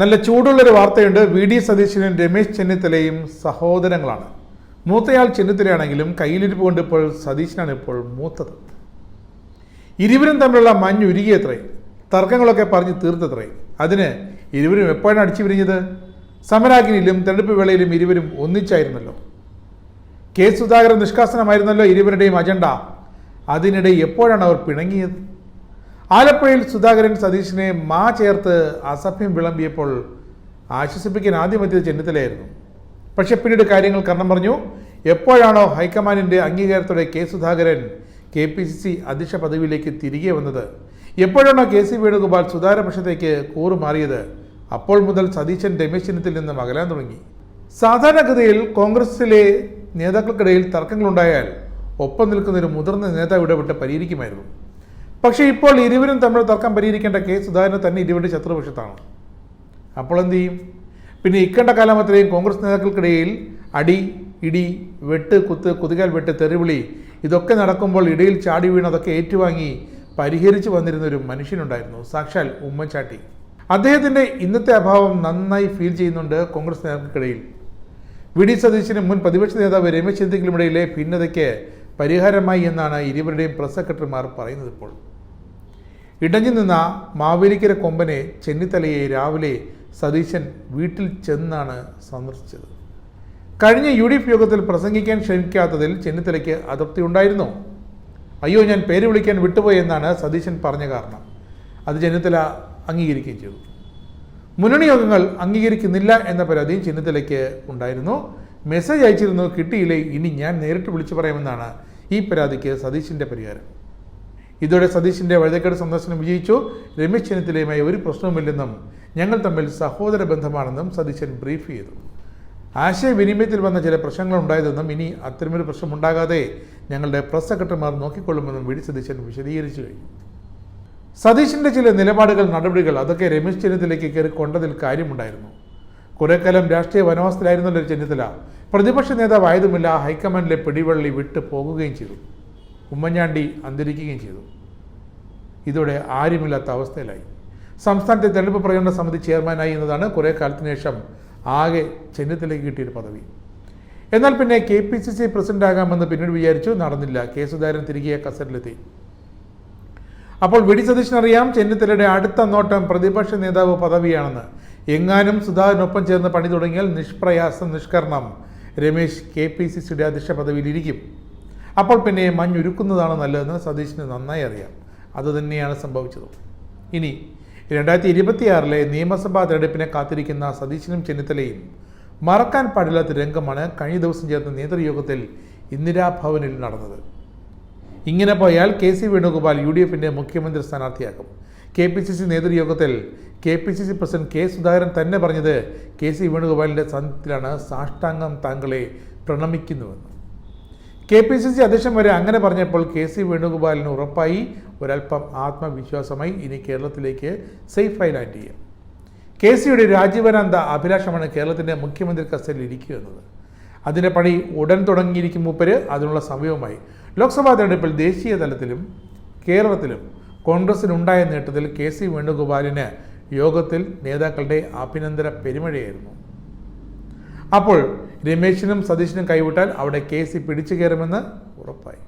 നല്ല ചൂടുള്ളൊരു വാർത്തയുണ്ട്. വി. ഡി. സതീശനും രമേശ് ചെന്നിത്തലയും സഹോദരങ്ങളാണ്. മൂത്തയാൾ ചെന്നിത്തലയാണെങ്കിലും കയ്യിലിരിപ്പ് കൊണ്ട് ഇപ്പോൾ സതീശനാണ് ഇപ്പോൾ മൂത്തത്. ഇരുവരും തമ്മിലുള്ള മഞ്ഞ് ഉരുകിയത്രയും തർക്കങ്ങളൊക്കെ പറഞ്ഞ് തീർത്തത്രേ. അതിന് ഇരുവരും എപ്പോഴാണ് അടിച്ചു പിരിഞ്ഞത് സമരാഗ്നിയിലും തെരഞ്ഞെടുപ്പ് വേളയിലും ഇരുവരും ഒന്നിച്ചായിരുന്നല്ലോ. കെ. സുധാകരൻ നിഷ്കാസനമായിരുന്നല്ലോ ഇരുവരുടെയും അജണ്ട. അതിനിടെ എപ്പോഴാണ് അവർ പിണങ്ങിയത്? ആലപ്പുഴയിൽ സുധാകരൻ സതീശിനെ മാ ചേർത്ത് അസഭ്യം വിളമ്പിയപ്പോൾ ആശ്വസിപ്പിക്കാൻ ആദ്യം എത്തിയത് ചെന്നിത്തലയായിരുന്നു. പക്ഷെ പിന്നീട് കാര്യങ്ങൾ കർണം പറഞ്ഞു. എപ്പോഴാണോ ഹൈക്കമാൻഡിന്റെ അംഗീകാരത്തോടെ K Sudhakaran K P C C അധ്യക്ഷ പദവിയിലേക്ക് തിരികെ വന്നത്? എപ്പോഴാണോ കെ സി വേണുഗോപാൽ സുധാകരപക്ഷത്തേക്ക് കൂറുമാറിയത് അപ്പോൾ മുതൽ സതീശൻ രമേശ് ചെന്നിത്തിൽ നിന്ന് അകലാൻ തുടങ്ങി. സാധാരണഗതിയിൽ കോൺഗ്രസിലെ നേതാക്കൾക്കിടയിൽ തർക്കങ്ങളുണ്ടായാൽ ഒപ്പം നിൽക്കുന്ന ഒരു മുതിർന്ന നേതാവ് ഇടപെട്ട് പരിഹരിക്കുമായിരുന്നു. പക്ഷേ ഇപ്പോൾ ഇരുവരും തമ്മിൽ തർക്കം പരിഹരിക്കേണ്ട കേസ് സുധാകരൻ തന്നെ ഇരുവരുടെ ശത്രുപക്ഷത്താണ്. അപ്പോൾ എന്തു ചെയ്യും? പിന്നെ ഇക്കണ്ട കാലം അത്രയും കോൺഗ്രസ് നേതാക്കൾക്കിടയിൽ അടി ഇടി വെട്ട് കുത്ത് കുതികാൽ വെട്ട് തെറിവിളി ഇതൊക്കെ നടക്കുമ്പോൾ ഇടയിൽ ചാടി വീണ് അതൊക്കെ ഏറ്റുവാങ്ങി പരിഹരിച്ചു വന്നിരുന്ന ഒരു മനുഷ്യനുണ്ടായിരുന്നു സാക്ഷാൽ ഉമ്മൻചാട്ടി അദ്ദേഹത്തിന്റെ ഇന്നത്തെ അഭാവം നന്നായി ഫീൽ ചെയ്യുന്നുണ്ട് കോൺഗ്രസ് നേതാക്കൾക്കിടയിൽ. വി ഡി സതീശനും മുൻ പ്രതിപക്ഷ നേതാവ് രമേശ് ചെന്നിത്തലയ്ക്കുമിടയിലെ ഭിന്നതയ്ക്ക് പരിഹാരമായി എന്നാണ് ഇരുവരുടെയും പ്രസ് സെക്രട്ടറിമാർ പറയുന്നത് ഇപ്പോൾ. ഇടഞ്ഞു നിന്ന മാവേലിക്കര കൊമ്പനെ ചെന്നിത്തലയെ രാവിലെ സതീശൻ വീട്ടിൽ ചെന്നാണ് സന്ദർശിച്ചത്. കഴിഞ്ഞ യു ഡി എഫ് യോഗത്തിൽ പ്രസംഗിക്കാൻ ക്ഷണിക്കാത്തതിൽ ചെന്നിത്തലയ്ക്ക് അതൃപ്തി ഉണ്ടായിരുന്നു. അയ്യോ ഞാൻ പേര് വിളിക്കാൻ വിട്ടുപോയെന്നാണ് സതീശൻ പറഞ്ഞ കാരണം. അത് ചെന്നിത്തല അംഗീകരിക്കുകയും ചെയ്തു. മുന്നണി യോഗങ്ങൾ അംഗീകരിക്കുന്നില്ല എന്ന പരാതിയും ചെന്നിത്തലയ്ക്ക് ഉണ്ടായിരുന്നു. മെസ്സേജ് അയച്ചിരുന്നു കിട്ടിയില്ലേ ഇനി ഞാൻ നേരിട്ട് വിളിച്ചു പറയാമെന്നാണ് ഈ പരാതിക്ക് സതീശിന്റെ പരിഹാരം. ഇതോടെ സതീശിന്റെ വഴുതക്കേട് സന്ദർശനം വിജയിച്ചു. രമേശ് ചെന്നിത്തലയുമായി ഒരു പ്രശ്നവുമില്ലെന്നും ഞങ്ങൾ തമ്മിൽ സഹോദര ബന്ധമാണെന്നും സതീശൻ ബ്രീഫ് ചെയ്തു. ആശയവിനിമയത്തിൽ വന്ന ചില പ്രശ്നങ്ങൾ ഉണ്ടായതെന്നും ഇനി അത്തരമൊരു പ്രശ്നമുണ്ടാകാതെ ഞങ്ങളുടെ പ്രസ് സെക്രട്ടറിമാർ നോക്കിക്കൊള്ളുമെന്നും വി സതീശൻ വിശദീകരിച്ചു കഴിഞ്ഞു. സതീശിന്റെ ചില നിലപാടുകൾ നടപടികൾ അതൊക്കെ രമേശ് ചെന്നിത്തലയ്ക്ക് കയറി കൊണ്ടതിൽ കാര്യമുണ്ടായിരുന്നു. കുറെ കാലം രാഷ്ട്രീയ വനവാസത്തിലായിരുന്നല്ലോ ചെന്നിത്തല. പ്രതിപക്ഷ നേതാവായതുമില്ല ഹൈക്കമാൻഡിലെ പിടിവള്ളി വിട്ടു പോകുകയും ചെയ്തു. ഉമ്മൻചാണ്ടി അന്തരിക്കുകയും ചെയ്തു. ഇതോടെ ആരുമില്ലാത്ത അവസ്ഥയിലായി. സംസ്ഥാനത്തെ തെരഞ്ഞെടുപ്പ് പ്രകടന സമിതി ചെയർമാനായി എന്നതാണ് കുറേ കാലത്തിന് ശേഷം ആകെ ചെന്നിത്തലയ്ക്ക് കിട്ടിയൊരു പദവി. എന്നാൽ പിന്നെ K P C C president ആകാമെന്ന് പിന്നീട് വിചാരിച്ചു നടന്നില്ല. കെ സുധാകരൻ തിരികെ കസറ്റിലെത്തി അപ്പോൾ വിടി ഡി സതീശൻ അറിയാം ചെന്നിത്തലയുടെ അടുത്ത നോട്ടം പ്രതിപക്ഷ നേതാവ് പദവിയാണെന്ന്. എങ്ങാനും സുധാകരനൊപ്പം ചേർന്ന് പണി തുടങ്ങിയാൽ നിഷ്പ്രയാസം നിഷ്കരണം രമേശ് കെ പി സി സിയുടെ അധ്യക്ഷ പദവിയിലിരിക്കും അപ്പോൾ പിന്നെ മഞ്ഞുരുക്കുന്നതാണ് നല്ലതെന്ന് സതീശന് നന്നായി അറിയാം. അതുതന്നെയാണ് സംഭവിച്ചത്. ഇനി രണ്ടായിരത്തി ഇരുപത്തിയാറിലെ നിയമസഭാ തെരഞ്ഞെടുപ്പിനെ കാത്തിരിക്കുന്ന സതീശനും ചെന്നിത്തലയും മറക്കാൻ പാടില്ലാത്ത രംഗമാണ് കഴിഞ്ഞ ദിവസം ചേർന്ന നേതൃയോഗത്തിൽ ഇന്ദിരാഭവനിൽ നടന്നത്. ഇങ്ങനെ പോയാൽ K C Venugopal U D എഫിന്റെ മുഖ്യമന്ത്രി സ്ഥാനാർത്ഥിയാകും. K P C C നേതൃയോഗത്തിൽ K P C C president K Sudhakaran തന്നെ പറഞ്ഞത് കെ സി വേണുഗോപാലിന്റെ സാന്നിധ്യത്തിലാണ് സാഷ്ടാംഗം താങ്കളെ പ്രണമിക്കുന്നുവെന്ന്. കെ പി സി സി അധ്യക്ഷൻ വരെ അങ്ങനെ പറഞ്ഞപ്പോൾ കെ സി വേണുഗോപാലിന് ഉറപ്പായി ഒരല്പം ആത്മവിശ്വാസമായി ഇനി കേരളത്തിലേക്ക് സേഫായി ലാൻഡ് ചെയ്യാം. കെ സിയുടെ രാജീവനാന്ത അഭിലാഷമാണ് കേരളത്തിന്റെ മുഖ്യമന്ത്രി കസ്റ്റഡിയിൽ ഇരിക്കുക എന്നത്. അതിന്റെ പണി ഉടൻ തുടങ്ങിയിരിക്കും മൂപ്പര് അതിനുള്ള സമയവുമായി. ലോക്സഭാ തെരഞ്ഞെടുപ്പിൽ ദേശീയ തലത്തിലും കേരളത്തിലും കോൺഗ്രസിനുണ്ടായ നേട്ടത്തിൽ കെ സി വേണുഗോപാലിന് യോഗത്തിൽ നേതാക്കളുടെ അഭിനന്ദന പെരുമഴയായിരുന്നു. അപ്പോൾ രമേശിനും സതീഷിനും കൈവിട്ടാൽ അവിടെ കേസ് പിടിച്ചു കയറുമെന്ന് ഉറപ്പായി.